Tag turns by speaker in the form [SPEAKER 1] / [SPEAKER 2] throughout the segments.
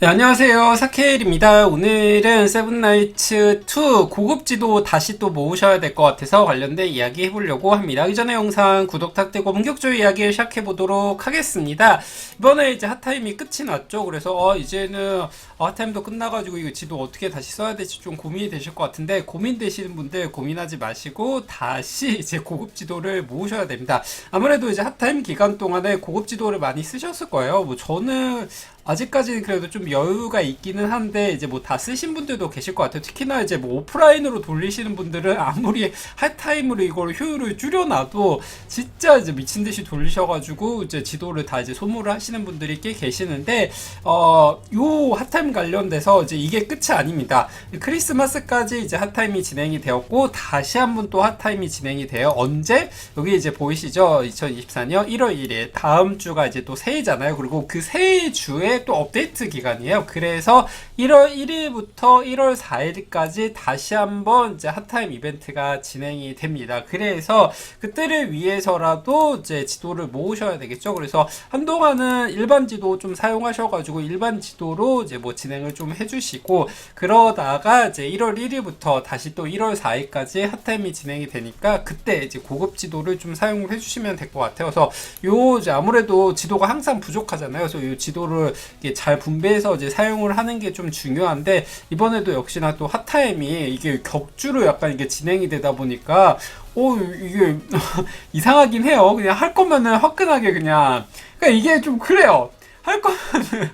[SPEAKER 1] 네, 안녕하세요. 사케일입니다. 오늘은 세븐나이츠 2 고급 지도 다시 또 모으셔야 될 것 같아서 관련된 이야기 해보려고 합니다. 이전의 영상 구독 탁되고 본격적으로 이야기를 시작해보도록 하겠습니다. 이번에 이제 핫타임이 끝이 났죠. 그래서 어, 이제는 어, 핫타임도 끝나가지고 이거 지도 어떻게 다시 써야 될지 좀 고민이 되실 것 같은데 고민되시는 분들 고민하지 마시고 다시 이제 고급 지도를 모으셔야 됩니다. 아무래도 이제 핫타임 기간 동안에 고급 지도를 많이 쓰셨을 거예요. 뭐 저는 아직까지는 그래도 좀 여유가 있기는 한데 이제 뭐 다 쓰신 분들도 계실 것 같아요. 특히나 이제 뭐 오프라인으로 돌리시는 분들은 아무리 할타임으로 이걸 효율을 줄여놔도 진짜 이제 미친 듯이 돌리셔가지고 이제 지도를 다 이제 소모를 하시는 분들이 꽤 계시는데 어요 핫타임 관련돼서 이제 이게 끝이 아닙니다. 크리스마스까지 이제 핫타임이 진행이 되었고 다시 한번 또 핫타임이 진행이 돼요. 언제 여기 이제 보이시죠? 2024년 1월 1일 다음 주가 이제 또 새해잖아요. 그리고 그 새해 주에 또 업데이트 기간이에요. 그래서 1월 1일부터 1월 4일까지 다시 한번 이제 핫타임 이벤트가 진행이 됩니다. 그래서 그때를 위해서라도 이제 지도를 모으셔야 되겠죠. 그래서 한동안은 일반 지도 좀 사용하셔가지고 일반 지도로 이제 뭐 진행을 좀 해주시고 그러다가 이제 1월 1일부터 다시 또 1월 4일까지 핫타임이 진행이 되니까 그때 이제 고급 지도를 좀 사용을 해주시면 될 것 같아요. 그래서 요 이제 아무래도 지도가 항상 부족하잖아요. 그래서 이 지도를 이게 잘 분배해서 이제 사용을 하는 게 좀 중요한데 이번에도 역시나 또 핫타임이 이게 격주로 약간 이게 진행이 되다 보니까 오 이게 이상하긴 해요. 그냥 할 거면은 화끈하게 그냥 그러니까 이게 좀 그래요. 할 거면은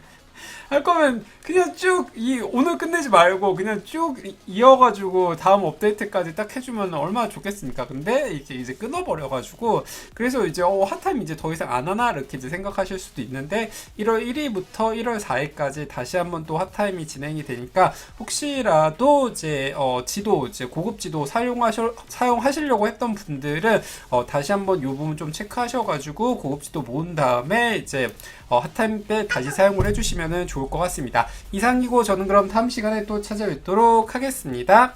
[SPEAKER 1] 할 거면 그냥 쭉 이 오늘 끝내지 말고 그냥 쭉 이- 이어가지고 다음 업데이트까지 딱 해주면 얼마나 좋겠습니까? 근데 이게 이제 끊어버려가지고 그래서 이제 어 핫타임 이제 더 이상 안 하나 이렇게 이제 생각하실 수도 있는데 1월 1일부터 1월 4일까지 다시 한번 또 핫타임이 진행이 되니까 혹시라도 이제 어 지도 이제 고급 지도 사용하셔 사용하시려고 했던 분들은 어 다시 한번 요 부분 좀 체크하셔가지고 고급 지도 모은 다음에 이제 어, 핫타임 때 다시 사용을 해주시면 좋을 것 같습니다. 이상이고 저는 그럼 다음 시간에 또 찾아뵙도록 하겠습니다.